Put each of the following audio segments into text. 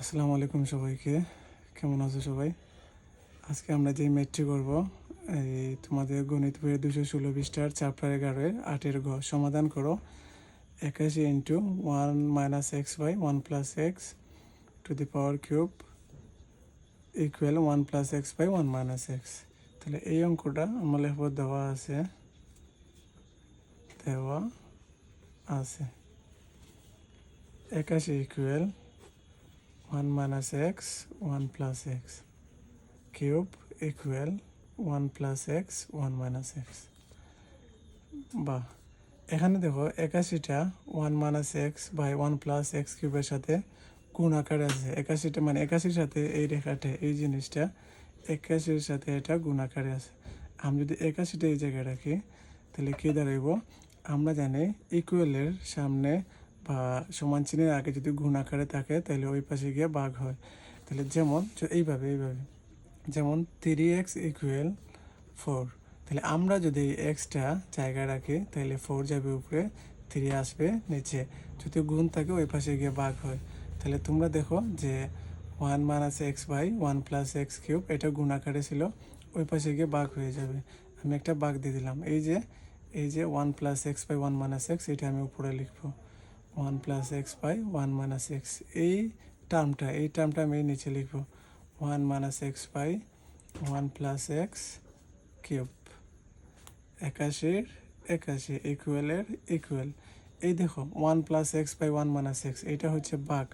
আসসালামু আলাইকুম সবাইকে। কেমন আছো সবাই? আজকে আমরা যে ম্যাথটি করব, এই তোমাদের গণিত বইয়ের দুশো ষোলো পৃষ্ঠার চ্যাপ্টার এগারোয়ের আটের ঘ। সমাধান করো। একাশি into one minus x by one plus x to the power cube equal one plus x by one minus x তাহলে এই অঙ্কটা আমার লেখব দেওয়া আছে। দেওয়া আছে। একাশি equal 1 minus x 1 plus x cube equal 1 plus x 1 minus x. বা এখানে দেখো একাশিটা one minus x by one plus x কিউবের সাথে গুণ আকারে আছে। একাশিটা মানে একাশির সাথে এই রেখাটা, এই জিনিসটা একাশির সাথে এটা গুণ আকারে আছে। আমি যদি একাশিটা এই জায়গায় রাখি, তাহলে কী দাঁড়াইব? আমরা জানি ইকুয়ালের সামনে বা সমান চিহ্নের আগে যদি গুণ আকারে থাকে, তাহলে ওই পাশে গিয়ে বাঘ হয়। তাহলে যেমন এইভাবে এইভাবে। যেমন থ্রি এক্স ইকুয়াল ফোর তাহলে আমরা যদি এক্সটা জায়গায় রাখি, তাহলে ফোর যাবে উপরে থ্রি আসবে নিচে। যদি গুণ থাকে, ওই পাশে গিয়ে বাঘ হয়। তাহলে তোমরা দেখো যে one minus x by one plus x cube এটা গুণ আকারে ছিল, ওই পাশে গিয়ে বাঘ হয়ে যাবে। আমি একটা বাঘ দিয়ে দিলাম। এই যে এই যে one plus x by one minus x এটা আমি উপরে লিখব। One plus x by one minus x এই টার্মটা এই টার্মটা আমি নিচে লিখব। One minus x by one plus x cube একাশির একাশি ইকুয়ালের ইকুয়াল এই দেখো one plus x by one minus x এটা হচ্ছে বাঘ।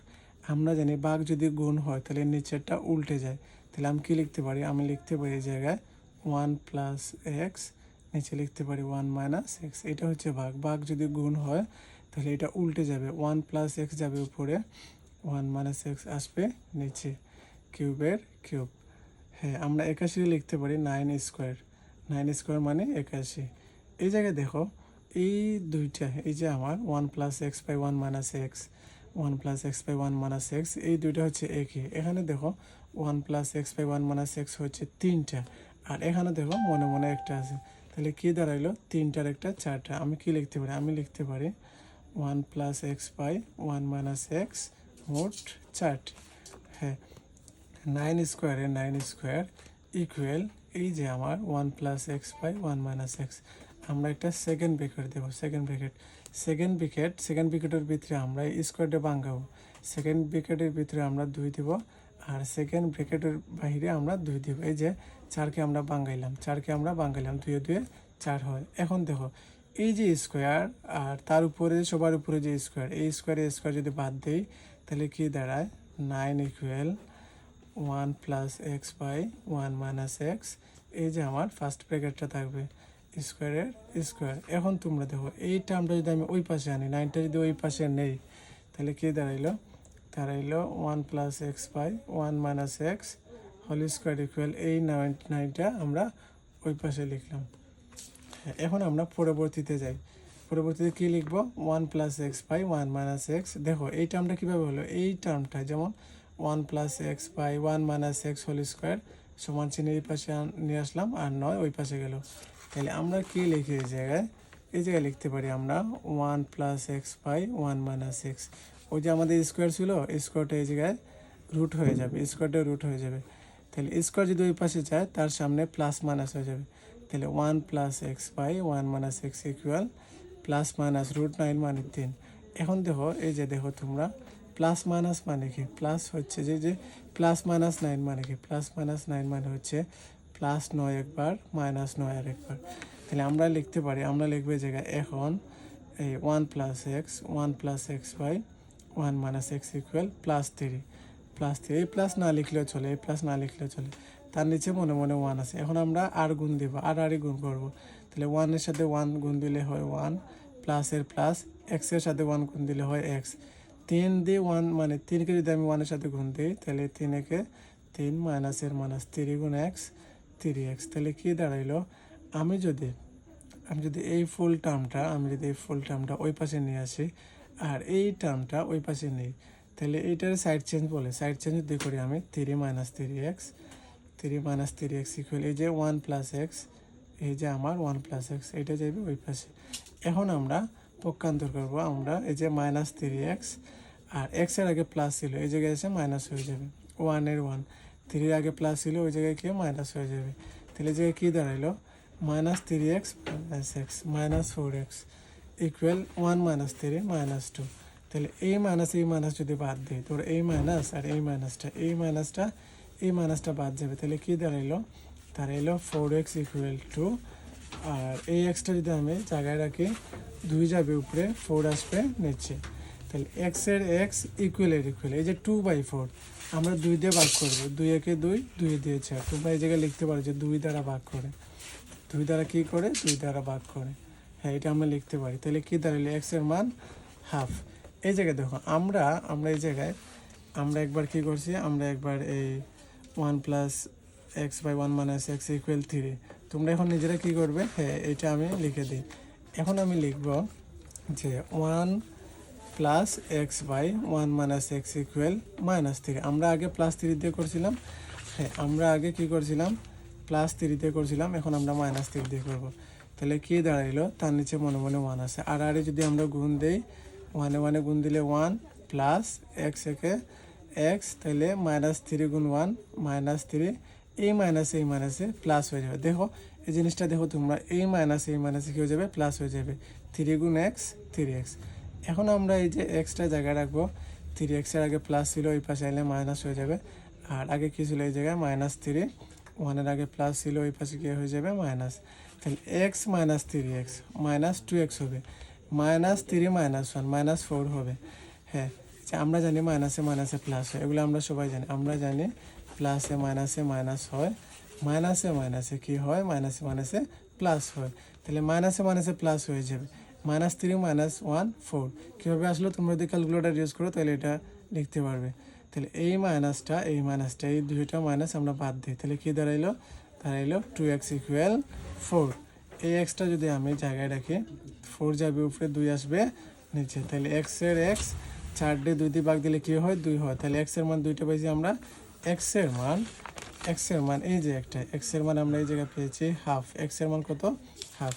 আমরা জানি বাঘ যদি গুণ হয়, তাহলে নিচেরটা উল্টে যায়। তাহলে আমি কী লিখতে পারি? আমি লিখতে পারি এই জায়গায় ওয়ান প্লাস এক্স নিচে লিখতে পারি ওয়ান মাইনাস এক্স এটা হচ্ছে বাঘ। বাঘ যদি গুণ হয় তাহলে এটা উল্টে যাবে। ওয়ান প্লাস এক্স যাবে উপরে। ওয়ান মাইনাস এক্স আসবে নিচে। কিউবের কিউব। হ্যাঁ আমরা একাশি লিখতে পারি নাইন স্কোয়ার নাইন স্কোয়ার মানে একাশি। এই জায়গায় দেখো, এই দুইটা, এই যে আমার one plus x by one minus x one plus x by one minus x এই দুইটা হচ্ছে একই এখানে দেখো one plus x by one minus x হচ্ছে তিনটা। আর এখানে দেখো, মনে মনে একটা আছে। তাহলে কী দাঁড়াইলো? তিনটার একটা চারটা। আমি কি লিখতে পারি? আমি লিখতে পারি one plus x by one minus x মোট চারটি। হ্যাঁ নাইন স্কোয়ারে নাইন স্কোয়ার ইকুয়াল এই যে আমার one plus x by one minus x. আমরা একটা সেকেন্ড ব্রেকেট দেবো second bracket second bracket second ব্রেকেটের ভিতরে আমরা স্কোয়ারটা ভাঙাবো। সেকেন্ড ব্রেকেটের ভিতরে আমরা দুই দেব আর সেকেন্ড ব্রেকেটের বাইরে আমরা দুই দেব। এই যে চারকে আমরা বাঙ্গাইলাম চারকে আমরা বাঙ্গাইলাম দুয়ে দুয়ে চার হয়। এখন দেখো এই যে স্কোয়ার আর তার উপরে, সবার উপরে যে স্কোয়ার, এই স্কোয়ারে স্কোয়ার যদি বাদ দেই, তাহলে কি দাঁড়ায়? Nine equal one plus x by one minus x এই যে আমার ফার্স্ট ব্র্যাকেটটা থাকবে, স্কোয়ারের স্কোয়ার। এখন তোমরা দেখো এই টার্মটা যদি আমি ওই পাশে আনি, নাইনটা যদি ওই পাশে নেই, তাহলে কি দাঁড়াইলো? দাঁড়াইলো one plus x by one minus x whole square equal এই নাইন, নাইনটা আমরা ওই পাশে লিখলাম। এখন আমরা পরবর্তীতে যাই। পরবর্তীতে কী লিখব? One plus x by one minus x. দেখো, এই টার্মটা কীভাবে হলো? এই টার্মটা যেমন one plus x by one minus x whole square সমান চিহ্ন এই পাশে নিয়ে আসলাম আর নয় ওই পাশে গেল। তাহলে আমরা কী লিখি এই জায়গায়? এই জায়গায় লিখতে পারি আমরা one plus x by one minus x. ওই যে আমাদের স্কোয়ার ছিল স্কোয়ারটা এই জায়গায় রুট হয়ে যাবে স্কোয়ারটা রুট হয়ে যাবে। তাহলে স্কোয়ার যদি ওই পাশে যায়, তার সামনে প্লাস মাইনাস হয়ে যাবে। তাহলে one plus x by one minus x equal plus minus root nine মানে তিন। এখন দেখো, এই যে দেখো তোমরা, প্লাস মাইনাস মানে কি? প্লাস হচ্ছে যে যে প্লাস মাইনাস নাইন মানে কি? প্লাস মাইনাস নাইন মানে হচ্ছে প্লাস নয় একবার, মাইনাস নয় আর একবার। তাহলে আমরা লিখতে পারি, আমরা লিখব জায়গায় এখন এই one plus x, one plus x by one minus x equal plus three. Plus three, এই প্লাস না লিখলেও চলে, এই প্লাস না লিখলেও চলে। তার নিচে মনে মনে ওয়ান আছে। এখন আমরা আর গুণ দিব, আর আরই গুণ করব। তাহলে ওয়ানের সাথে ওয়ান গুণ দিলে হয় ওয়ান প্লাসের প্লাস এক্সের সাথে ওয়ান গুণ দিলে হয় এক্স তিন দিয়ে ওয়ান মানে তিনকে যদি আমি ওয়ানের সাথে গুণ দিই, তাহলে তিন একে তিন মাইনাসের মাইনাস থ্রি গুণ এক্স থ্রি এক্স তাহলে কী দাঁড়াইলো? আমি যদি আমি যদি এই ফুল টার্মটা আমি যদি এই ফুল টার্মটা ওই পাশে নিয়ে আসি, আর এই টার্মটা ওই পাশে নিই, তাহলে এইটার সাইড চেঞ্জ বলে সাইড চেঞ্জ যদি করি আমি three minus three x three minus three x equal এই যে ওয়ান প্লাস এক্স এই যে আমার ওয়ান প্লাস এক্স এটা যাবে ওই পাশে। এখন আমরা পক্ষান্তর করব, আমরা এই যে মাইনাস থ্রি এক্স আর এক্সের আগে প্লাস ছিল, এই জায়গায় এসে মাইনাস হয়ে যাবে। ওয়ানের ওয়ান থ্রির আগে প্লাস ছিল, ওই জায়গায় কি মাইনাস হয়ে যাবে। তাহলে এই জায়গায় কী দাঁড়াইলো? Minus three x minus x minus four x equal one minus three minus two তাহলে এই মাইনাস এই মাইনাস যদি বাদ দিই, তোর এই মাইনাস আর এই মাইনাসটা এই মাইনাসটা এই মাইনাসটা বাদ যাবে। তাহলে কী দাঁড়াইলো? দাঁড়াইলো ফোর এক্স ইকুয়াল টু আর এই এক্সটা যদি আমি জায়গায় রাখি, দুই যাবে উপরে ফোর আসবে নিচে। তাহলে এক্সের এক্স ইকুয়াল এর ইকুয়াল এই যে টু বাই ফোর আমরা দুই দিয়ে ভাগ করব। দুই একে দুই দুই দিয়ে চার। তোমরা এই জায়গায় লিখতে পারো যে দুই দ্বারা ভাগ করে। দুই দ্বারা কী করে? দুই দ্বারা ভাগ করে। হ্যাঁ এটা আমরা লিখতে পারি। তাহলে কী দাঁড়াইলো? এক্সের মান হাফ এই জায়গায় দেখো, আমরা আমরা এই জায়গায়, আমরা একবার কি করছি? আমরা একবার এই one plus x by one minus x equal three তোমরা এখন নিজেরা কী করবে? হ্যাঁ এটা আমি লিখে দিই। এখন আমি লিখব যে one plus x by one minus x equal minus three আমরা আগে প্লাস থ্রি দিয়ে করছিলাম। হ্যাঁ আমরা আগে কি করছিলাম? প্লাস থ্রি দিয়ে করছিলাম। এখন আমরা মাইনাস থ্রি দিয়ে করব। তাহলে কি দাঁড়াইলো? তার নিচে মনে মনে ওয়ান আছে। আর আরে যদি আমরা গুণ দেই ওয়ানে ওয়ানে গুণ দিলে ওয়ান প্লাস এক্স একে এক্স তাহলে মাইনাস থ্রি গুণ ওয়ান মাইনাস থ্রি এই মাইনাস এই মাইনাসে প্লাস হয়ে যাবে। দেখো, এই জিনিসটা দেখো তোমরা এই মাইনাস এই মাইনাসে কী হয়ে যাবে? প্লাস হয়ে যাবে। থ্রি গুণ এক্স থ্রি এক্স এখন আমরা এই যে এক্সটা জায়গায় রাখব থ্রি এক্সের আগে প্লাস ছিল ওই পাশে এলে মাইনাস হয়ে যাবে। আর আগে কী ছিল এই জায়গায়? মাইনাস থ্রি ওয়ানের আগে প্লাস ছিল ওই পাশে কী হয়ে যাবে মাইনাস তাহলে x minus three x minus two x হবে। Minus three minus one minus four হবে। হ্যাঁ। যে আমরা জানি মাইনাসে মাইনাসে প্লাস হয়, এগুলো আমরা সবাই জানি। আমরা জানি প্লাসে মাইনাসে মাইনাস হয়, মাইনাসে মাইনাসে কি হয়? মাইনাসে মাইনাসে প্লাস হয়। তাহলে মাইনাসে মাইনাসে প্লাস হয়ে যাবে। Minus three minus one four কীভাবে আসলো? তোমরা যদি ক্যালকুলেটার ইউজ করো, তাহলে এটা লিখতে পারবে। তাহলে এই মাইনাসটা এই মাইনাসটা, এই দুইটা মাইনাস আমরা বাদ দিই। তাহলে কী দাঁড়াইলো? দাঁড়াইলো টু এক্স ইকুয়াল ফোর এই এক্সটা যদি আমি জায়গায় রাখি ফোর যাবে উপরে, দুই আসবে নিচে। তাহলে এক্সের এক্স চার ডে দুই দিয়ে ভাগ দিলে কী হয়? দুই হয়। তাহলে এক্সের মান দুইটা পেয়েছি আমরা। এক্সের মান এক্সের মান, এই যে একটা এক্সের মান আমরা এই জায়গায় পেয়েছি হাফ। এক্সের মান কত? হাফ।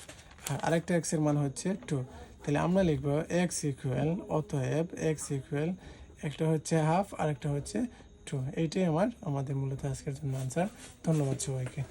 আর আরেকটা এক্সের মান হচ্ছে টু তাহলে আমরা লিখব এক্স ইকুয়াল অতএব এক্স ইকুয়াল একটা হচ্ছে হাফ আর একটা হচ্ছে টু এইটাই আমার, আমাদের মূলত আজকের জন্য আনসার ধন্যবাদ সবাইকে।